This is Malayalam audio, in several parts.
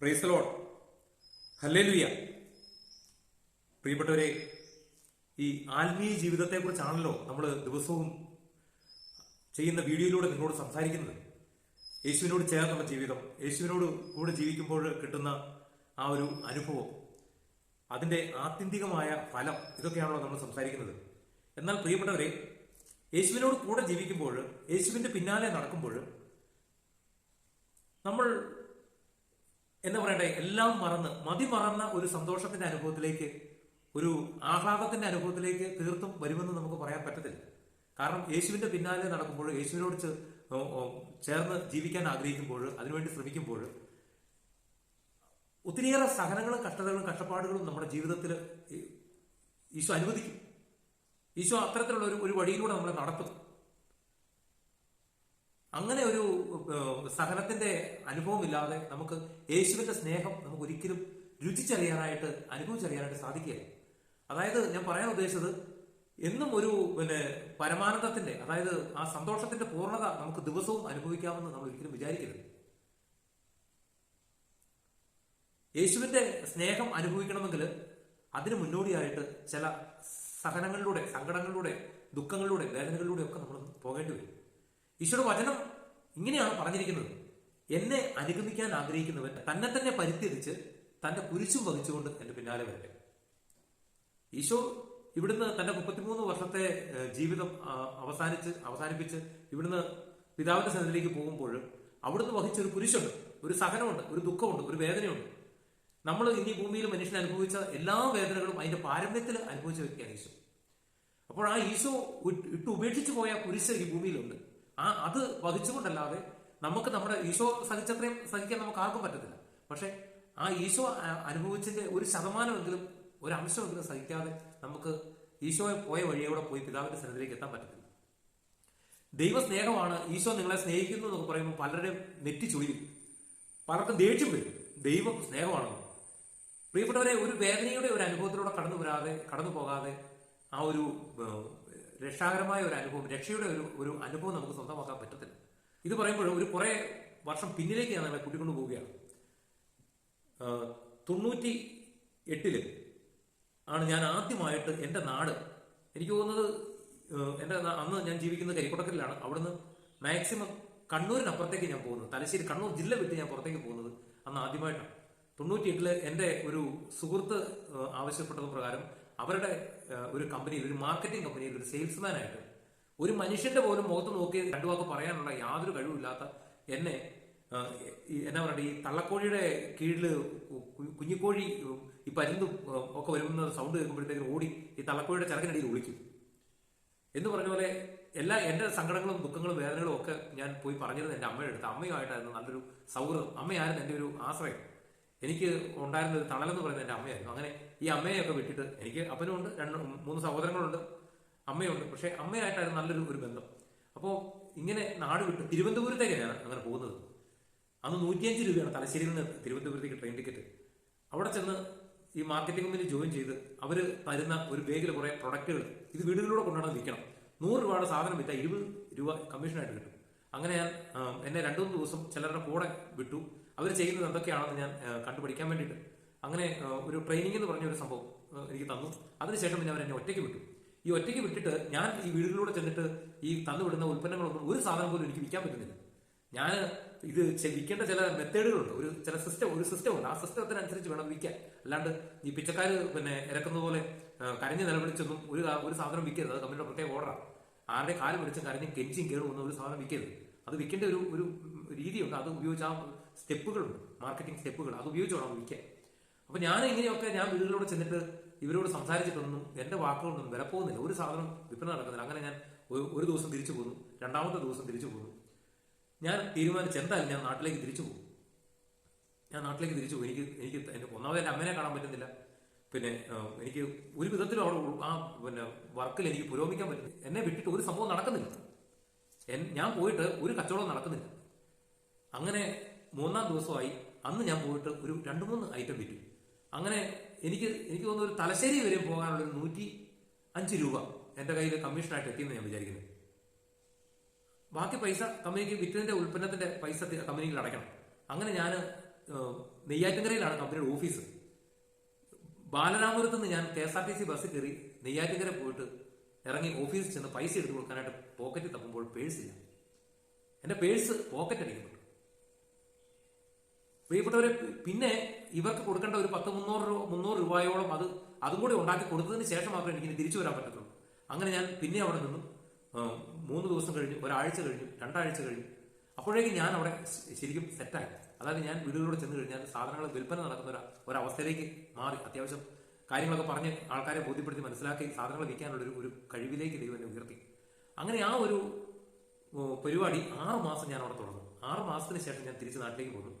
പ്രൈസലോൺ ഹല്ലേലുയ പ്രിയപ്പെട്ടവരെ ഈ ആത്മീയ ജീവിതത്തെക്കുറിച്ചാണല്ലോ നമ്മൾ ദിവസവും ചെയ്യുന്ന വീഡിയോയിലൂടെ നിങ്ങളോട് സംസാരിക്കുന്നത്. യേശുവിനോട് ചേർന്നുള്ള ജീവിതം യേശുവിനോട് കൂടെ ജീവിക്കുമ്പോൾ കിട്ടുന്ന ആ ഒരു അനുഭവം അതിന്റെ ആത്യന്തികമായ ഫലം ഇതൊക്കെയാണല്ലോ നമ്മൾ സംസാരിക്കുന്നത്. എന്നാൽ പ്രിയപ്പെട്ടവരെ യേശുവിനോട് കൂടെ ജീവിക്കുമ്പോൾ യേശുവിന്റെ പിന്നാലെ നടക്കുമ്പോൾ നമ്മൾ എന്താ പറയട്ടെ എല്ലാം മറന്ന് മതി മറന്ന ഒരു സന്തോഷത്തിന്റെ അനുഭവത്തിലേക്ക് ഒരു ആഹ്ലാദത്തിന്റെ അനുഭവത്തിലേക്ക് തീർത്തും വരുമെന്ന് നമുക്ക് പറയാൻ പറ്റത്തില്ല. കാരണം യേശുവിന്റെ പിന്നാലെ നടക്കുമ്പോൾ യേശുവിനോട് ചേർന്ന് ജീവിക്കാൻ ആഗ്രഹിക്കുമ്പോൾ അതിനുവേണ്ടി ശ്രമിക്കുമ്പോൾ ഒത്തിരിയേറെ സഹനങ്ങളും കഷ്ടതകളും കഷ്ടപ്പാടുകളും നമ്മുടെ ജീവിതത്തിൽ ഈശോ അനുവദിക്കും. ഈശോ അത്തരത്തിലുള്ള ഒരു ഒരു വഴിയിലൂടെ നമ്മളെ നടത്തും. അങ്ങനെ ഒരു സഹനത്തിന്റെ അനുഭവമില്ലാതെ നമുക്ക് യേശുവിന്റെ സ്നേഹം നമുക്ക് ഒരിക്കലും രുചിച്ചറിയാനായിട്ട് അനുഭവിച്ചറിയാനായിട്ട് സാധിക്കുകയില്ല. അതായത് ഞാൻ പറയാൻ ഉദ്ദേശിച്ചത് എന്നും ഒരു പിന്നെ പരമാനന്ദത്തിന്റെ അതായത് ആ സന്തോഷത്തിന്റെ പൂർണത നമുക്ക് ദിവസവും അനുഭവിക്കാമെന്ന് നമ്മൾ ഒരിക്കലും വിചാരിക്കരുത്. യേശുവിന്റെ സ്നേഹം അനുഭവിക്കണമെങ്കിൽ അതിന് മുന്നോടിയായിട്ട് ചില സഹനങ്ങളിലൂടെ സങ്കടങ്ങളിലൂടെ ദുഃഖങ്ങളിലൂടെ വേദനകളിലൂടെ ഒക്കെ നമ്മൾ പോകേണ്ടി വരും. ഈശോയുടെ വചനം ഇങ്ങനെയാണ് പറഞ്ഞിരിക്കുന്നത്. എന്നെ അനുഗമിക്കാൻ ആഗ്രഹിക്കുന്നവൻ തന്നെ തന്നെ പരിത്യജിച്ച് തന്റെ കുരിശും വഹിച്ചുകൊണ്ട് എന്റെ പിന്നാലെ വരട്ടെ. ഈശോ ഇവിടുന്ന് തന്റെ മുപ്പത്തിമൂന്ന് വർഷത്തെ ജീവിതം അവസാനിച്ച് അവസാനിപ്പിച്ച് ഇവിടുന്ന് പിതാവിന്റെ സന്നിധിയിലേക്ക് പോകുമ്പോൾ അവിടുന്ന് വഹിച്ച ഒരു കുരിശുണ്ട്. ഒരു സഹനമുണ്ട് ഒരു ദുഃഖമുണ്ട് ഒരു വേദനയുണ്ട്. നമ്മൾ ഇനി ഭൂമിയിൽ മനുഷ്യൻ അനുഭവിച്ച എല്ലാ വേദനകളും അതിന്റെ പാരമ്യത്തിൽ അനുഭവിച്ച വ്യക്തിയാണ് ഈശോ. അപ്പോൾ ആ ഈശോ ഇട്ട് ഉപേക്ഷിച്ചു പോയ കുരിശ് ഈ ഭൂമിയിലുണ്ട്. ആ അത് വഹിച്ചുകൊണ്ടല്ലാതെ നമുക്ക് നമ്മുടെ ഈശോ സഹിച്ചത്രയും സഹിക്കാൻ നമുക്ക് ആർക്കും പറ്റത്തില്ല. പക്ഷെ ആ ഈശോ അനുഭവിച്ചതിന്റെ ഒരു ശതമാനമെങ്കിലും ഒരു അംശമെങ്കിലും സഹിക്കാതെ നമുക്ക് ഈശോയെ പോയ വഴിയോടെ പോയി പിതാവിന്റെ സന്നിധിയിലേക്ക് എത്താൻ പറ്റത്തില്ല. ദൈവസ്നേഹമാണ് ഈശോ നിങ്ങളെ സ്നേഹിക്കുന്നു എന്നൊക്കെ പറയുമ്പോൾ പലരുടെയും നെറ്റി ചുളിയും പലർക്കും ദേഷ്യം വരും. ദൈവം സ്നേഹമാണെന്ന്. പ്രിയപ്പെട്ടവരെ ഒരു വേദനയുടെ ഒരു അനുഭവത്തിലൂടെ കടന്നു വരാതെ കടന്നു പോകാതെ ആ ഒരു രക്ഷാകരമായ ഒരു അനുഭവം രക്ഷയുടെ ഒരു ഒരു അനുഭവം നമുക്ക് സ്വന്തമാക്കാൻ പറ്റത്തില്ല. ഇത് പറയുമ്പോൾ ഒരു കുറെ വർഷം പിന്നിലേക്ക് ഞാൻ നിങ്ങളെ കൂട്ടിക്കൊണ്ടു പോവുകയാണ്. തൊണ്ണൂറ്റി എട്ടിൽ ആണ് ഞാൻ ആദ്യമായിട്ട് എന്റെ നാട് എനിക്ക് തോന്നുന്നത് എന്റെ അന്ന് ഞാൻ ജീവിക്കുന്നത് കരിക്കുടക്കലിലാണ് അവിടുന്ന് മാക്സിമം കണ്ണൂരിനപ്പുറത്തേക്ക് ഞാൻ പോകുന്നത്. തലശ്ശേരി കണ്ണൂർ ജില്ല വിട്ട് ഞാൻ പുറത്തേക്ക് പോകുന്നത് അന്ന് ആദ്യമായിട്ടാണ്. തൊണ്ണൂറ്റി എട്ടിൽ എന്റെ ഒരു സുഹൃത്ത് ആവശ്യപ്പെട്ടത് പ്രകാരം അവരുടെ ഒരു കമ്പനിയിൽ ഒരു മാർക്കറ്റിംഗ് കമ്പനിയിൽ ഒരു സെയിൽസ്മാൻ ആയിട്ട് ഒരു മനുഷ്യന്റെ പോലും മുഖത്ത് നോക്കി രണ്ടു വാക്ക് പറയാനുള്ള യാതൊരു കഴിവില്ലാത്ത എന്നെ എന്നാ പറയുക ഈ തള്ളക്കോഴിയുടെ കീഴിൽ കുഞ്ഞിക്കോഴി ഈ പരുന്തും ഒക്കെ വരുന്ന സൗണ്ട് കേൾക്കുമ്പോഴത്തേക്കും ഓടി ഈ തള്ളക്കോഴിയുടെ ചിറകിനടിയിൽ ഒളിക്കും. എന്ന് പറഞ്ഞ പോലെ എല്ലാ എന്റെ സങ്കടങ്ങളും ദുഃഖങ്ങളും വേദനകളും ഒക്കെ ഞാൻ പോയി പറഞ്ഞിരുന്നത് എന്റെ അമ്മയുടെ അടുത്ത്. അമ്മയുമായിട്ടായിരുന്നു നല്ലൊരു സൗഹൃദം. അമ്മയായിരുന്നു എന്റെ ഒരു ആശ്രയം. എനിക്ക് ഉണ്ടായിരുന്ന ഒരു തണലെന്ന് പറയുന്നത് എന്റെ അമ്മയായിരുന്നു. അങ്ങനെ ഈ അമ്മയെയൊക്കെ വിട്ടിട്ട് എനിക്ക് അപ്പനുണ്ട് രണ്ട് മൂന്ന് സഹോദരങ്ങളുണ്ട് അമ്മയുണ്ട്. പക്ഷേ അമ്മയായിട്ടായിരുന്നു നല്ലൊരു ഒരു ബന്ധം. അപ്പോൾ ഇങ്ങനെ നാട് വിട്ട് തിരുവനന്തപുരത്തേക്ക് ഞാൻ അങ്ങനെ പോകുന്നത്. അന്ന് നൂറ്റിയഞ്ച് രൂപയാണ് തലശ്ശേരിയിൽ നിന്ന് തിരുവനന്തപുരത്തേക്ക് ട്രെയിൻ ടിക്കറ്റ്. അവിടെ ചെന്ന് ഈ മാർക്കറ്റിംഗ് കമ്പനി ജോയിൻ ചെയ്ത് അവർ തരുന്ന ഒരു ബാഗിൽ കുറേ പ്രൊഡക്റ്റുകൾ ഇത് വീടുകളിലൂടെ കൊണ്ടുവന്ന് വിൽക്കണം. നൂറ് രൂപയുടെ സാധനം വിറ്റാൽ ഇരുപത് രൂപ കമ്മീഷനായിട്ട് കിട്ടും. അങ്ങനെ ഞാൻ എന്നെ രണ്ടു മൂന്ന് ദിവസം ചിലരുടെ കൂടെ വിട്ടു. അവർ ചെയ്യുന്നത് എന്തൊക്കെയാണെന്ന് ഞാൻ കണ്ടുപിടിക്കാൻ വേണ്ടിയിട്ട്. അങ്ങനെ ഒരു ട്രെയിനിങ് എന്ന് പറഞ്ഞ ഒരു സംഭവം എനിക്ക് തന്നു. അതിനുശേഷം പിന്നെ അവർ എന്നെ ഒറ്റയ്ക്ക് വിട്ടു. ഈ ഒറ്റയ്ക്ക് വിട്ടിട്ട് ഞാൻ ഈ വീടുകളിലൂടെ ചെന്നിട്ട് ഈ തന്നുവിടുന്ന ഉൽപ്പന്നങ്ങളൊന്നും ഒരു സാധനം പോലും എനിക്ക് വിൽക്കാൻ പറ്റുന്നില്ല. ഞാൻ ഇത് വിൽക്കേണ്ട ചില മെത്തേഡുകളുണ്ട്. ഒരു ചില സിസ്റ്റം ഒരു സിസ്റ്റം ഉണ്ട്. ആ സിസ്റ്റത്തിനനുസരിച്ച് വേണം വിൽക്കാൻ. അല്ലാണ്ട് ഈ പിച്ചക്കാർ പിന്നെ ഇറക്കുന്ന പോലെ കരഞ്ഞ് നിലവിളിച്ചൊന്നും ഒരു ഒരു സാധനം വിൽക്കരുത്. അത് കമ്പനിയുടെ പ്രത്യേക ഓർഡറാണ് ആരുടെ കാൽ പിടിച്ചും കരഞ്ഞും കെഞ്ചിയും കയറും ഒന്നും ഒരു സാധനം വിൽക്കരുത്. അത് വിൽക്കേണ്ട ഒരു ഒരു രീതിയുണ്ട്. അത് ഉപയോഗിച്ച് ആ സ്റ്റെപ്പുകളുണ്ട്. മാർക്കറ്റിംഗ് സ്റ്റെപ്പുകൾ. അത് ഉപയോഗിച്ചോളാം അത് വിൽക്കാൻ. അപ്പൊ ഞാൻ ഇങ്ങനെയൊക്കെ ഞാൻ വീടുകളിലൂടെ ചെന്നിട്ട് ഇവരോട് സംസാരിച്ചിട്ടൊന്നും എന്റെ വാക്കുകളൊന്നും വില പോകുന്നില്ല. ഒരു സാധനം വിൽപ്പന നടക്കുന്നില്ല. അങ്ങനെ ഞാൻ ഒരു- ദിവസം തിരിച്ചു പോന്നു. രണ്ടാമത്തെ ദിവസം തിരിച്ചു പോന്നു. ഞാൻ തീരുമാനിച്ച് എന്തായാലും ഞാൻ നാട്ടിലേക്ക് തിരിച്ചു പോകും. ഞാൻ നാട്ടിലേക്ക് തിരിച്ചു പോകും. എനിക്ക് എനിക്ക് ഒന്നാമത് എന്റെ അമ്മേനെ കാണാൻ പറ്റുന്നില്ല. പിന്നെ എനിക്ക് ഒരു വിധത്തിലും അവിടെ ആ പിന്നെ വർക്കിൽ എനിക്ക് പുരോഗമിക്കാൻ പറ്റുന്നില്ല എന്നെ വിട്ടിട്ട് ഒരു സംഭവം നടക്കുന്നില്ല. ഞാൻ പോയിട്ട് ഒരു കച്ചവടം നടക്കുന്നില്ല. അങ്ങനെ മൂന്നാം ദിവസമായി അന്ന് ഞാൻ പോയിട്ട് ഒരു രണ്ട് മൂന്ന് ഐറ്റം വിറ്റു. അങ്ങനെ എനിക്ക് എനിക്ക് തോന്നുന്നു ഒരു തലശ്ശേരി വരെ പോകാനുള്ള ഒരു നൂറ്റി അഞ്ച് രൂപ എന്റെ കയ്യിൽ കമ്മീഷനായിട്ട് എത്തിയെന്ന് ഞാൻ വിചാരിക്കുന്നത്. ബാക്കി പൈസ കമ്പനിക്ക് വിറ്റതിന്റെ ഉൽപ്പന്നത്തിന്റെ പൈസ കമ്പനിയിൽ അടയ്ക്കണം. അങ്ങനെ ഞാൻ നെയ്യാറ്റങ്കരയിലാണ് കമ്പനിയുടെ ഓഫീസ്. ബാലരാമപുരത്ത് നിന്ന് ഞാൻ K S R T C ബസ്സിൽ കയറി നെയ്യാറ്റിക്കര പോയിട്ട് ഇറങ്ങി ഓഫീസിൽ ചെന്ന് പൈസ എടുത്ത് കൊടുക്കാനായിട്ട് പോക്കറ്റിൽ തപ്പുമ്പോൾ പേഴ്സ് ഇല്ല. എന്റെ പേഴ്സ് പോക്കറ്റ് അടിക്കുന്നുണ്ട് പ്രിയപ്പെട്ടവരെ പിന്നെ ഇവർക്ക് കൊടുക്കേണ്ട ഒരു പത്ത് മുന്നൂറ് രൂപ മുന്നൂറ് രൂപയോളം അത് അതും കൂടി ഉണ്ടാക്കി കൊടുത്തതിന് ശേഷം മാത്രമേ എനിക്ക് തിരിച്ചു വരാൻ പറ്റത്തുള്ളൂ. അങ്ങനെ ഞാൻ പിന്നെ അവിടെ നിന്നും മൂന്ന് ദിവസം കഴിഞ്ഞു ഒരാഴ്ച കഴിഞ്ഞു രണ്ടാഴ്ച കഴിഞ്ഞു അപ്പോഴേക്കും ഞാൻ അവിടെ ശരിക്കും സെറ്റായി അതായത് ഞാൻ വീടുകളിലൂടെ ചെന്ന് കഴിഞ്ഞാൽ സാധനങ്ങൾ വിൽപ്പന നടക്കുന്ന ഒരു ഒരവസ്ഥയിലേക്ക് മാറി. അത്യാവശ്യം കാര്യങ്ങളൊക്കെ പറഞ്ഞ് ആൾക്കാരെ ബോധ്യപ്പെടുത്തി മനസ്സിലാക്കി സാധനങ്ങൾ വിൽക്കാനുള്ള ഒരു കഴിവിലേക്ക് ദൈവം എന്നെ ഉയർത്തി. അങ്ങനെ ആ ഒരു പരിപാടി ആറ് മാസം ഞാൻ അവിടെ തുടർന്നു. ആറ് മാസത്തിന് ശേഷം ഞാൻ തിരിച്ച് നാട്ടിലേക്ക് പോന്നു.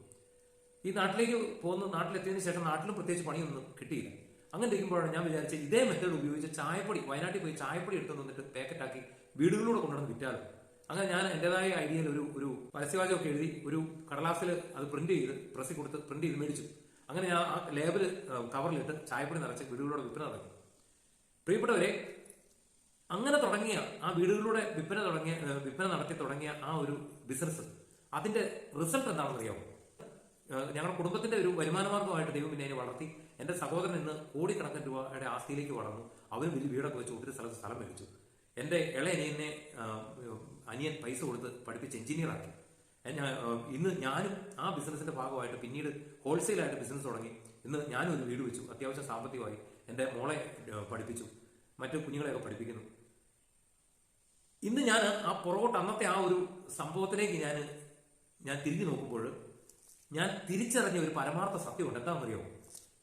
ഈ നാട്ടിലേക്ക് പോകുന്ന നാട്ടിലെത്തിയതിനു ശേഷം നാട്ടിലും പ്രത്യേകിച്ച് പണിയൊന്നും കിട്ടിയില്ല. അങ്ങനെ ഇരിക്കുമ്പോഴാണ് ഞാൻ വിചാരിച്ചത് ഇതേ മെത്തേഡ് ഉപയോഗിച്ച് ചായപ്പൊടി വയനാട്ടിൽ പോയി ചായപ്പൊടി എടുത്തു വന്നിട്ട് പാക്കറ്റാക്കി വീടുകളിലൂടെ കൊണ്ടുവന്ന് വിറ്റാലും? അങ്ങനെ ഞാൻ എന്റേതായ ഐഡിയയിൽ ഒരു ഒരു പരസ്യവാചകമൊക്കെ എഴുതി ഒരു കടലാസിൽ അത് പ്രിന്റ് ചെയ്ത് പ്രസ്സിൽ കൊടുത്ത് പ്രിന്റ് ചെയ്ത് മേടിച്ചു. അങ്ങനെ ഞാൻ ആ ലേബിൾ കവറിലിട്ട് ചായപ്പൊടി നിറച്ച് വീടുകളിലൂടെ വിൽപ്പന നടക്കും പ്രിയപ്പെട്ടവരെ അങ്ങനെ തുടങ്ങിയ ആ വീടുകളിലൂടെ വിൽപ്പന തുടങ്ങിയ വിൽപ്പന നടത്തി തുടങ്ങിയ ആ ഒരു ബിസിനസ് അതിന്റെ റിസൾട്ട് എന്താണെന്ന് അറിയാമോ ഞങ്ങളുടെ കുടുംബത്തിന്റെ ഒരു വരുമാനമാർഗമായിട്ട് ദൈവം പിന്നെ അതിനെ വളർത്തി. എന്റെ സഹോദരൻ ഇന്ന് കോടിക്കണക്കിന് രൂപയുടെ ആസ്തിയിലേക്ക് വളർന്നു. അവന് വലിയ വീടൊക്കെ വെച്ച് ഒത്തിരി സ്ഥലത്ത് സ്ഥലം മേടിച്ചു. എന്റെ ഇളയ അനിയനെ ആഹ്, അനിയൻ പൈസ കൊടുത്ത് പഠിപ്പിച്ച് ആഹ്, ഇന്ന് ഞാനും ആ ബിസിനസിന്റെ ഭാഗമായിട്ട് പിന്നീട് ഹോൾസെയിലായിട്ട് ബിസിനസ് തുടങ്ങി. ഇന്ന് ഞാനും ഒരു വീട് വെച്ചു. അത്യാവശ്യം സാമ്പത്തികമായി എന്റെ മോളെ പഠിപ്പിച്ചു. മറ്റു കുഞ്ഞുങ്ങളെയൊക്കെ പഠിപ്പിക്കുന്നു. ഇന്ന് ഞാൻ ആ പുറകോട്ട് അന്നത്തെ ആ ഒരു സംഭവത്തിലേക്ക് ഞാൻ ഞാൻ തിരിഞ്ഞു നോക്കുമ്പോൾ ഞാൻ തിരിച്ചറിഞ്ഞ ഒരു പരമാർത്ഥ സത്യമുണ്ട്. എന്താണെന്നറിയോ?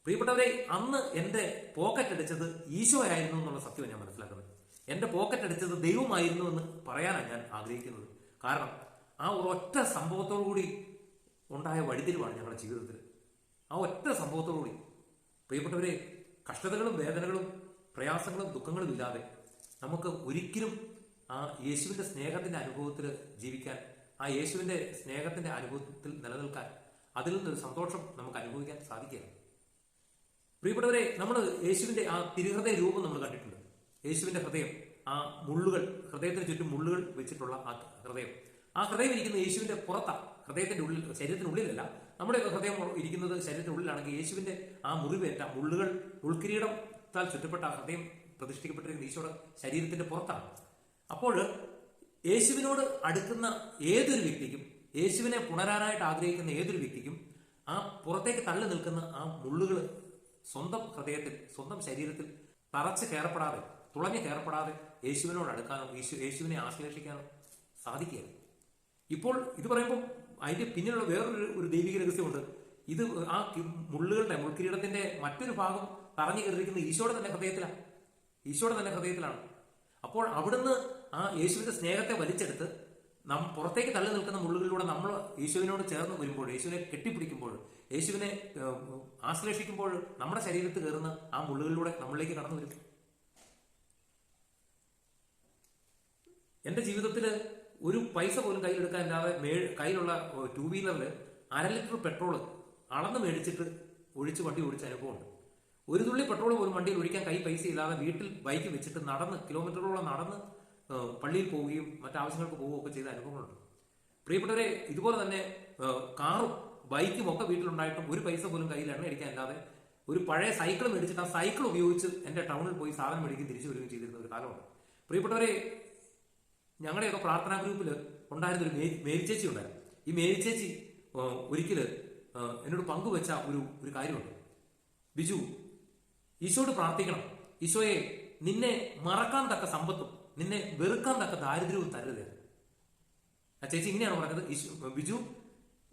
പ്രിയപ്പെട്ടവരെ അന്ന് എന്റെ പോക്കറ്റ് അടിച്ചത് ഈശോ ആയിരുന്നു എന്നുള്ള സത്യം ഞാൻ മനസ്സിലാക്കുന്നത്. എന്റെ പോക്കറ്റ് അടിച്ചത് ദൈവമായിരുന്നു എന്ന് പറയാനാണ് ഞാൻ ആഗ്രഹിക്കുന്നത്. കാരണം ആ ഒറ്റ സംഭവത്തോടു കൂടി ഉണ്ടായ വഴിതിരിവാണ് ഞങ്ങളുടെ ജീവിതത്തിൽ. ആ ഒറ്റ സംഭവത്തോടു കൂടി. പ്രിയപ്പെട്ടവരെ കഷ്ടതകളും വേദനകളും പ്രയാസങ്ങളും ദുഃഖങ്ങളും ഇല്ലാതെ നമുക്ക് ഒരിക്കലും ആ യേശുവിന്റെ സ്നേഹത്തിന്റെ അനുഭവത്തിൽ ജീവിക്കാൻ ആ യേശുവിന്റെ സ്നേഹത്തിന്റെ അനുഭവത്തിൽ നിലനിൽക്കാൻ അതിൽ നിന്നൊരു സന്തോഷം നമുക്ക് അനുഭവിക്കാൻ സാധിക്കുകയാണ്. പ്രിയപ്പെട്ടവരെ നമ്മൾ യേശുവിന്റെ ആ തിരുഹൃദയ രൂപം നമ്മൾ കണ്ടിട്ടുണ്ട്. യേശുവിന്റെ ഹൃദയം ആ മുള്ളുകൾ ഹൃദയത്തിന് ചുറ്റും മുള്ളുകൾ വെച്ചിട്ടുള്ള ആ ഹൃദയം. ആ ഹൃദയം ഇരിക്കുന്ന യേശുവിന്റെ പുറത്താണ്. ഹൃദയത്തിന്റെ ഉള്ളിൽ ശരീരത്തിനുള്ളിലല്ല. നമ്മുടെ ഹൃദയം ഇരിക്കുന്നത് ശരീരത്തിനുള്ളിലാണെങ്കിൽ യേശുവിന്റെ ആ മുറിവേറ്റ മുള്ളുകൾ ഉൾക്കിരീടത്താൽ ചുറ്റപ്പെട്ട ആ ഹൃദയം പ്രതിഷ്ഠിക്കപ്പെട്ടിരിക്കുന്ന ഈശോയുടെ ശരീരത്തിന്റെ പുറത്താണ്. അപ്പോൾ യേശുവിനോട് അടുക്കുന്ന ഏതൊരു വ്യക്തിക്കും യേശുവിനെ പുണരാനായിട്ട് ആഗ്രഹിക്കുന്ന ഏതൊരു വ്യക്തിക്കും ആ പുറത്തേക്ക് തള്ളി നിൽക്കുന്ന ആ മുള്ളുകൾ സ്വന്തം ഹൃദയത്തിൽ സ്വന്തം ശരീരത്തിൽ തറച്ച് കയറപ്പെടാതെ തുളഞ്ഞു കയറപ്പെടാതെ യേശുവിനോട് അടുക്കാനോ യേശു യേശുവിനെ ആശ്ലേഷിക്കാനോ സാധിക്കുകയാണ് ഇപ്പോൾ ഇത് പറയുമ്പോൾ അതിന്റെ പിന്നിലുള്ള വേറൊരു ഒരു ദൈവിക രഹസ്യമുണ്ട്. ഇത് ആ മുള്ളുകളുടെ മുൾക്കിരീടത്തിന്റെ മറ്റൊരു ഭാഗം പറഞ്ഞു കയറിയിരിക്കുന്ന ഈശോയുടെ തന്നെ ഹൃദയത്തിലാണ് ഈശോയുടെ തന്നെ ഹൃദയത്തിലാണ്. അപ്പോൾ അവിടുന്ന് ആ യേശുവിന്റെ സ്നേഹത്തെ വലിച്ചെടുത്ത് നാം പുറത്തേക്ക് തള്ളി നിൽക്കുന്ന മുള്ളുകളിലൂടെ നമ്മൾ യേശുവിനോട് ചേർന്ന് വരുമ്പോൾ യേശുവിനെ കെട്ടിപ്പിടിക്കുമ്പോൾ യേശുവിനെ ആശ്ലേഷിക്കുമ്പോൾ നമ്മുടെ ശരീരത്തിൽ കയറുന്ന ആ മുള്ളുകളിലൂടെ നമ്മളിലേക്ക് കടന്നു വരും. എന്റെ ജീവിതത്തിൽ ഒരു പൈസ പോലും കയ്യിലെടുക്കാൻ ഇല്ലാതെ മേ കയ്യിലുള്ള ടൂ വീലറിൽ അര ലിറ്റർ പെട്രോൾ അളന്ന് മേടിച്ചിട്ട് ഒഴിച്ച് വണ്ടി ഓടിച്ച അനുഭവമുണ്ട്. ഒരു തുള്ളി പെട്രോൾ പോലും വണ്ടിയിൽ ഒഴിക്കാൻ കൈ പൈസ ഇല്ലാതെ വീട്ടിൽ ബൈക്ക് വെച്ചിട്ട് നടന്ന് കിലോമീറ്ററുകളോളം നടന്ന് പള്ളിയിൽ പോവുകയും മറ്റാവശ്യങ്ങൾക്ക് പോവുകയൊക്കെ ചെയ്ത അനുഭവങ്ങളുണ്ട്. പ്രിയപ്പെട്ടവരെ ഇതുപോലെ തന്നെ കാറും ബൈക്കും ഒക്കെ വീട്ടിലുണ്ടായിട്ടും ഒരു പൈസ പോലും കയ്യിൽ എണ്ണ അടിക്കാൻ ഇല്ലാതെ ഒരു പഴയ സൈക്കിൾ മേടിച്ചിട്ട് ആ സൈക്കിൾ ഉപയോഗിച്ച് എന്റെ ടൗണിൽ പോയി സാധനം മേടിക്കുകയും തിരിച്ചു വരികയും ചെയ്തിരുന്ന ഒരു കാലമാണ്. പ്രിയപ്പെട്ടവരെ ഞങ്ങളുടെയൊക്കെ പ്രാർത്ഥനാ ഗ്രൂപ്പിൽ ഉണ്ടായിരുന്ന ഒരു മേരി മേരി ചേച്ചി ഉണ്ടായിരുന്നു. ഈ മേരി ചേച്ചി ഏഹ്, ഒരിക്കൽ എന്നോട് പങ്കുവെച്ച ഒരു ഒരു കാര്യമുണ്ട്. ബിജു ഈശോയോട് പ്രാർത്ഥിക്കണം. ഈശോയെ നിന്നെ മറക്കാൻ തക്ക സമ്പത്തും നിന്നെ വെറുക്കാൻ തക്ക ദാരിദ്ര്യവും തരരുത്. ആ ചേച്ചി ഇങ്ങനെയാണ് പറയുന്നത് ബിജു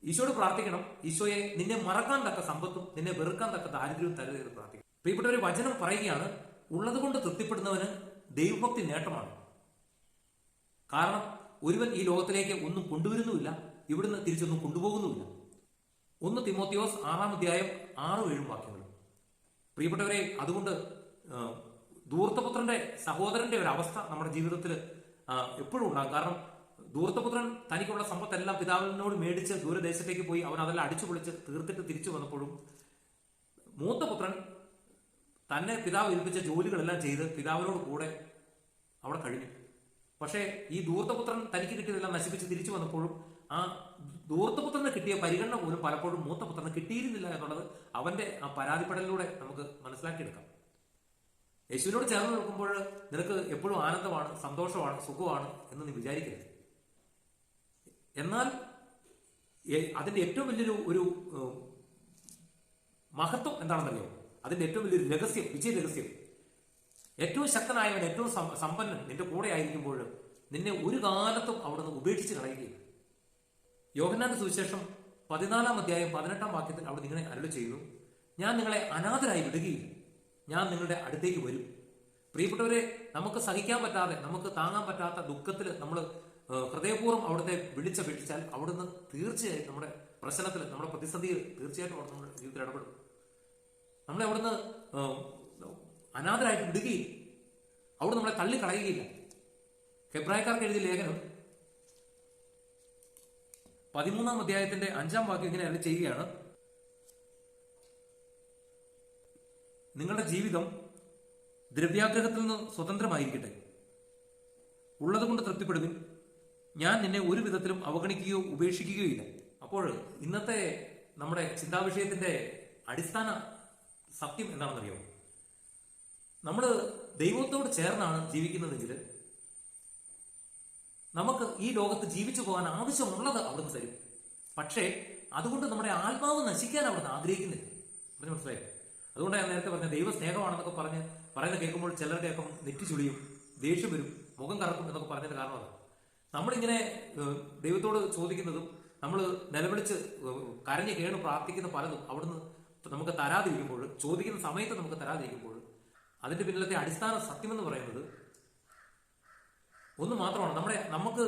ഈശോയോട് പ്രാർത്ഥിക്കണം. ഈശോയെ നിന്നെ മറക്കാൻ തക്ക സമ്പത്തും നിന്നെ വെറുക്കാൻ തക്ക ദാരിദ്ര്യവും തരരുത് പ്രാർത്ഥിക്കണം. പ്രിയപ്പെട്ട ഒരു വചനം പറയുകയാണ് ഉള്ളത് കൊണ്ട് തൃപ്തിപ്പെടുന്നവന് ദൈവഭക്തി നേട്ടമാണ്. കാരണം ഒരുവൻ ഈ ലോകത്തിലേക്ക് ഒന്നും കൊണ്ടുവരുന്നുമില്ല ഇവിടുന്ന് തിരിച്ചൊന്നും കൊണ്ടുപോകുന്നുമില്ല. ഒന്ന് തിമോത്തിയോസ് ആറാം അധ്യായം ആറും ഏഴും വാക്യങ്ങൾ. പ്രിയപ്പെട്ടവരെ അതുകൊണ്ട് ദൂർത്തപുത്രന്റെ സഹോദരന്റെ ഒരു അവസ്ഥ നമ്മുടെ ജീവിതത്തിൽ എപ്പോഴും ഉണ്ടാകും. കാരണം ദൂർത്തപുത്രൻ തനിക്കുള്ള സമ്പത്തെല്ലാം പിതാവിനോട് മേടിച്ച് ദൂരദേശത്തേക്ക് പോയി അവൻ അതെല്ലാം അടിച്ചു പൊളിച്ച് തീർത്തിട്ട് തിരിച്ചു വന്നപ്പോഴും മൂത്തപുത്രൻ തന്നെ പിതാവ് ഏൽപ്പിച്ച ജോലികളെല്ലാം ചെയ്ത് പിതാവിനോട് കൂടെ അവിടെ കഴിഞ്ഞു. പക്ഷേ ഈ ദൂർത്തപുത്രൻ തനിക്ക് കിട്ടിയതെല്ലാം നശിപ്പിച്ച് തിരിച്ചു വന്നപ്പോഴും ആ ദൂർത്തപുത്രന് കിട്ടിയ പരിഗണന പോലും പലപ്പോഴും മൂത്തപുത്രന് കിട്ടിയിരുന്നില്ല എന്നുള്ളത് അവന്റെ ആ പരാതിപ്പെടലിലൂടെ നമുക്ക് മനസ്സിലാക്കിയെടുക്കാം. യേശുവിനോട് ചേർന്ന് നിൽക്കുമ്പോൾ നിനക്ക് എപ്പോഴും ആനന്ദമാണ് സന്തോഷമാണ് സുഖമാണ് എന്ന് നീ വിചാരിക്കരുത്. എന്നാൽ അതിന്റെ ഏറ്റവും വലിയൊരു ഒരു മഹത്വം എന്താണെന്നറിയോ? അതിന്റെ ഏറ്റവും വലിയൊരു രഹസ്യം വിജയ രഹസ്യം ഏറ്റവും ശക്തനായവൻ ഏറ്റവും സമ്പന്നൻ നിന്റെ കൂടെ ആയിരിക്കുമ്പോൾ നിന്നെ ഒരു കാലത്തും അവിടുന്ന് ഉപേക്ഷിച്ച് കളയുകയില്ല. യോഹന്നാന്റെ സുവിശേഷം പതിനാലാം അധ്യായം പതിനെട്ടാം വാക്യത്തിൽ അവിടെ നിങ്ങളെ അരുളി ചെയ്യുന്നു. ഞാൻ നിങ്ങളെ അനാഥരായി വിടുകയില്ല. ഞാൻ നിങ്ങളുടെ അടുത്തേക്ക് വരും. പ്രിയപ്പെട്ടവരെ നമുക്ക് സഹിക്കാൻ പറ്റാതെ നമുക്ക് താങ്ങാൻ പറ്റാത്ത ദുഃഖത്തിൽ നമ്മൾ ഹൃദയപൂർവം അവിടുത്തെ വിളിച്ചപേക്ഷിച്ചാൽ അവിടുന്ന് തീർച്ചയായും നമ്മുടെ പ്രശ്നത്തിൽ നമ്മുടെ പ്രതിസന്ധിയിൽ തീർച്ചയായിട്ടും അവിടെ നമ്മുടെ ജീവിതത്തിൽ ഇടപെടും. നമ്മളെ അവിടുന്ന് അനാഥരായിട്ട് വിടുകയില്ല. അവിടെ നമ്മളെ തള്ളിക്കളയുകയില്ല ഹെബ്രായക്കാർക്ക് എഴുതിയ ലേഖനം പതിമൂന്നാം അധ്യായത്തിന്റെ അഞ്ചാം വാക്യം ഇങ്ങനെ അല്ല ചെയ്യുകയാണ്. നിങ്ങളുടെ ജീവിതം ദ്രവ്യാഗ്രഹത്തിൽ നിന്ന് സ്വതന്ത്രമായിരിക്കട്ടെ. ഉള്ളതുകൊണ്ട് തൃപ്തിപ്പെടുവിൻ. ഞാൻ നിന്നെ ഒരു വിധത്തിലും അവഗണിക്കുകയോ ഉപേക്ഷിക്കുകയോ ഇല്ല. അപ്പോൾ ഇന്നത്തെ നമ്മുടെ ചിന്താവിഷയത്തിന്റെ അടിസ്ഥാന സത്യം എന്താണെന്നറിയോ? നമ്മൾ ദൈവത്തോട് ചേർന്നാണ് ജീവിക്കുന്നതെങ്കിൽ നമുക്ക് ഈ ലോകത്ത് ജീവിച്ചു പോകാൻ ആവശ്യമുള്ളത് അവിടുന്ന് തരും. പക്ഷേ അതുകൊണ്ട് നമ്മുടെ ആത്മാവ് നശിക്കാൻ അവിടുന്ന് ആഗ്രഹിക്കുന്നില്ല. പറഞ്ഞു മനസ്സിലായി? അതുകൊണ്ട് ഞാൻ നേരത്തെ പറഞ്ഞ ദൈവ സ്നേഹമാണെന്നൊക്കെ പറഞ്ഞ് പറയുന്നത് കേൾക്കുമ്പോൾ ചിലർ ഒക്കെ നെറ്റി ചുളിയും ദേഷ്യം വരും മുഖം കറക്കും എന്നൊക്കെ പറഞ്ഞതിന് കാരണം അതാണ് നമ്മളിങ്ങനെ ദൈവത്തോട് ചോദിക്കുന്നതും നമ്മൾ നിലവിളിച്ച് കരഞ്ഞ് കേണ് പ്രാർത്ഥിക്കുന്ന പലതും അവിടുന്ന് നമുക്ക് തരാതിരിക്കുമ്പോൾ ചോദിക്കുന്ന സമയത്ത് നമുക്ക് തരാതിരിക്കുമ്പോൾ അതിന്റെ പിന്നിലത്തെ അടിസ്ഥാന സത്യമെന്ന് പറയുന്നത് ഒന്ന് മാത്രമാണ്. നമ്മുടെ നമുക്ക്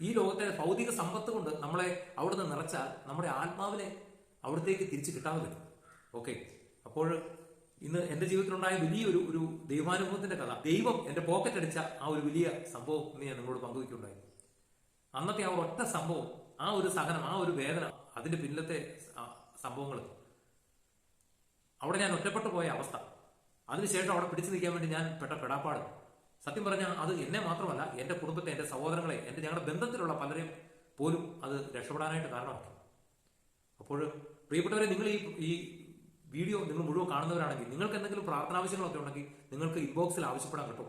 ഈ ലോകത്തെ ഭൗതിക സമ്പത്ത് കൊണ്ട് നമ്മളെ അവിടുന്ന് നിറച്ചാൽ നമ്മുടെ ആത്മാവിനെ അവിടത്തേക്ക് തിരിച്ചു കിട്ടാതെ വരും ഓക്കെ. അപ്പോൾ ഇന്ന് എന്റെ ജീവിതത്തിലുണ്ടായ വലിയൊരു ഒരു ദൈവാനുഭവത്തിന്റെ കഥ ദൈവം എന്റെ പോക്കറ്റ് അടിച്ച ആ ഒരു വലിയ സംഭവം എന്ന് ഞാൻ നിങ്ങളോട് പങ്കുവയ്ക്കുണ്ടായി അന്നത്തെ ആ ഒറ്റ സംഭവം ആ ഒരു സഹനം ആ ഒരു വേദന അതിന്റെ പിന്നിലത്തെ സംഭവങ്ങൾ അവിടെ ഞാൻ ഒറ്റപ്പെട്ടു പോയ അവസ്ഥ. അതിനുശേഷം അവിടെ പിടിച്ചു നിൽക്കാൻ വേണ്ടി ഞാൻ പെട്ട പെടാപ്പാട്. സത്യം പറഞ്ഞാൽ അത് എന്നെ മാത്രമല്ല എന്റെ കുടുംബത്തെ എന്റെ സഹോദരങ്ങളെ എന്റെ ഞങ്ങളുടെ ബന്ധത്തിലുള്ള പലരെയും പോലും അത് രക്ഷപ്പെടാനായിട്ട് കാരണമാക്കി. അപ്പോൾ പ്രിയപ്പെട്ടവരെ നിങ്ങൾ ഈ ഈ വീഡിയോ നിങ്ങൾ മുഴുവൻ കാണുന്നവരാണെങ്കിൽ നിങ്ങൾക്ക് എന്തെങ്കിലും പ്രാർത്ഥനാവശ്യങ്ങളൊക്കെ ഉണ്ടെങ്കിൽ നിങ്ങൾക്ക് ഇൻബോക്സിൽ ആവശ്യപ്പെടാൻ കേട്ടോ.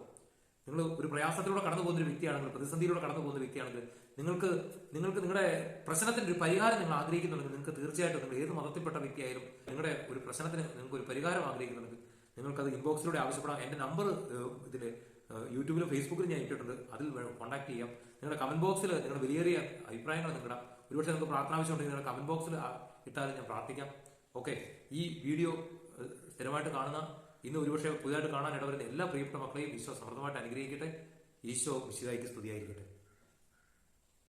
നിങ്ങൾ ഒരു പ്രയാസത്തിലൂടെ കടന്നു പോകുന്ന ഒരു വ്യക്തിയാണെങ്കിൽ പ്രതിസന്ധിയിലൂടെ കടന്നു പോകുന്ന വ്യക്തിയാണെങ്കിൽ നിങ്ങൾക്ക് നിങ്ങൾക്ക് നിങ്ങളുടെ പ്രശ്നത്തിന് ഒരു പരിഹാരം നിങ്ങൾ ആഗ്രഹിക്കുന്നുണ്ടെങ്കിൽ നിങ്ങൾക്ക് തീർച്ചയായിട്ടും നിങ്ങൾ ഏത് മതത്തിൽപ്പെട്ട വ്യക്തിയായാലും നിങ്ങളുടെ ഒരു പ്രശ്നത്തിന് നിങ്ങൾക്ക് ഒരു പരിഹാരം ആഗ്രഹിക്കുന്നുണ്ടെങ്കിൽ നിങ്ങൾക്കത് ഇൻബോക്സിലൂടെ ആവശ്യപ്പെടാം. എന്റെ നമ്പർ ഇതിൽ യൂട്യൂബിലും ഫേസ്ബുക്കിലും ഞാൻ ഇട്ടിട്ടുണ്ട്. അതിൽ കോൺടാക്ട് ചെയ്യാം. നിങ്ങളുടെ കമന്റ് ബോക്സിൽ നിങ്ങളുടെ വിലയേറിയ അഭിപ്രായങ്ങൾ നിങ്ങളുടെ ഒരുപക്ഷെ നിങ്ങൾക്ക് പ്രാർത്ഥന ആവശ്യമുണ്ടെങ്കിൽ നിങ്ങളുടെ കമന്റ് ബോക്സിൽ ഇട്ടാലും ഞാൻ പ്രാർത്ഥിക്കാം. ഓക്കെ ഈ വീഡിയോ സ്ഥിരമായിട്ട് കാണുന്ന ഇന്ന് ഒരുപക്ഷെ പുതിയതായിട്ട് കാണാൻ ഇടവരുന്ന എല്ലാ പ്രിയപ്പെട്ട മക്കളെയും ഈശോ സമൃദ്ധമായിട്ട് അനുഗ്രഹിക്കട്ടെ. ഈശോ വിശുദ്ധായിക്ക് സ്തുതിയായിരിക്കട്ടെ.